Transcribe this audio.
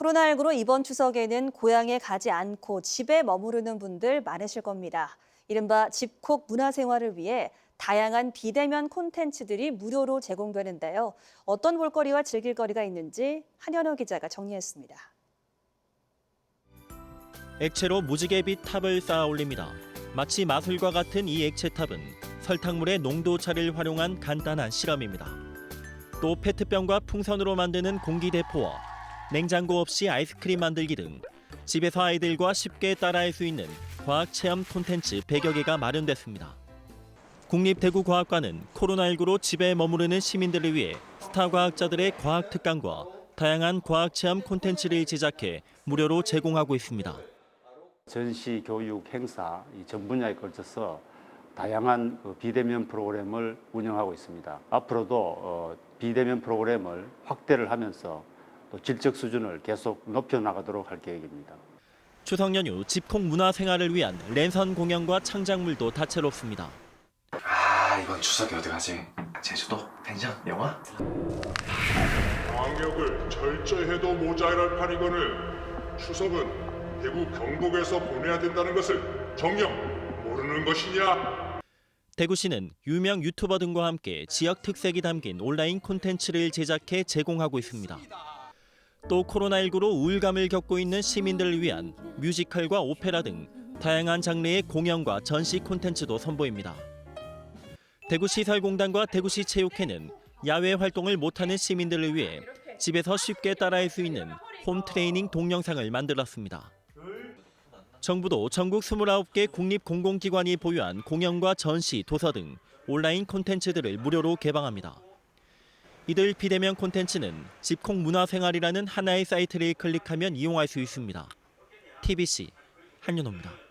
코로나19로 이번 추석에는 고향에 가지 않고 집에 머무르는 분들 많으실 겁니다. 이른바 집콕 문화생활을 위해 다양한 비대면 콘텐츠들이 무료로 제공되는데요. 어떤 볼거리와 즐길 거리가 있는지 한현호 기자가 정리했습니다. 액체로 무지개 빛 탑을 쌓아 올립니다. 마치 마술과 같은 이 액체 탑은 설탕물의 농도차를 활용한 간단한 실험입니다. 또 페트병과 풍선으로 만드는 공기 대포와 냉장고 없이 아이스크림 만들기 등 집에서 아이들과 쉽게 따라할 수 있는 과학 체험 콘텐츠 100여 개가 마련됐습니다. 국립대구과학관은 코로나19로 집에 머무르는 시민들을 위해 스타 과학자들의 과학 특강과 다양한 과학 체험 콘텐츠를 제작해 무료로 제공하고 있습니다. 전시, 교육, 행사 이전 분야에 걸쳐서 다양한 그 비대면 프로그램을 운영하고 있습니다. 앞으로도 어, 비대면 프로그램을 확대를 하면서 또 질적 수준을 계속 높여 나가도록 할 계획입니다. 추석 연휴 집콕 문화 생활을 위한 랜선 공연과 창작물도 다채롭습니다. 아 이번 추석에 어디 가지? 제주도? 펜션? 영화? 방역을 철저히 해도 모자랄 판이거늘 추석은 대구 경북에서 보내야 된다는 것을 정녕 모르는 것이냐? 대구시는 유명 유튜버 등과 함께 지역 특색이 담긴 온라인 콘텐츠를 제작해 제공하고 있습니다. 또 코로나19로 우울감을 겪고 있는 시민들을 위한 뮤지컬과 오페라 등 다양한 장르의 공연과 전시 콘텐츠도 선보입니다. 대구시설공단과 대구시 체육회는 야외 활동을 못하는 시민들을 위해 집에서 쉽게 따라할 수 있는 홈 트레이닝 동영상을 만들었습니다. 정부도 전국 29개 국립 공공기관이 보유한 공연과 전시, 도서 등 온라인 콘텐츠들을 무료로 개방합니다. 이들 비대면 콘텐츠는 집콕 문화생활이라는 하나의 사이트를 클릭하면 이용할 수 있습니다. TBC 한윤호입니다.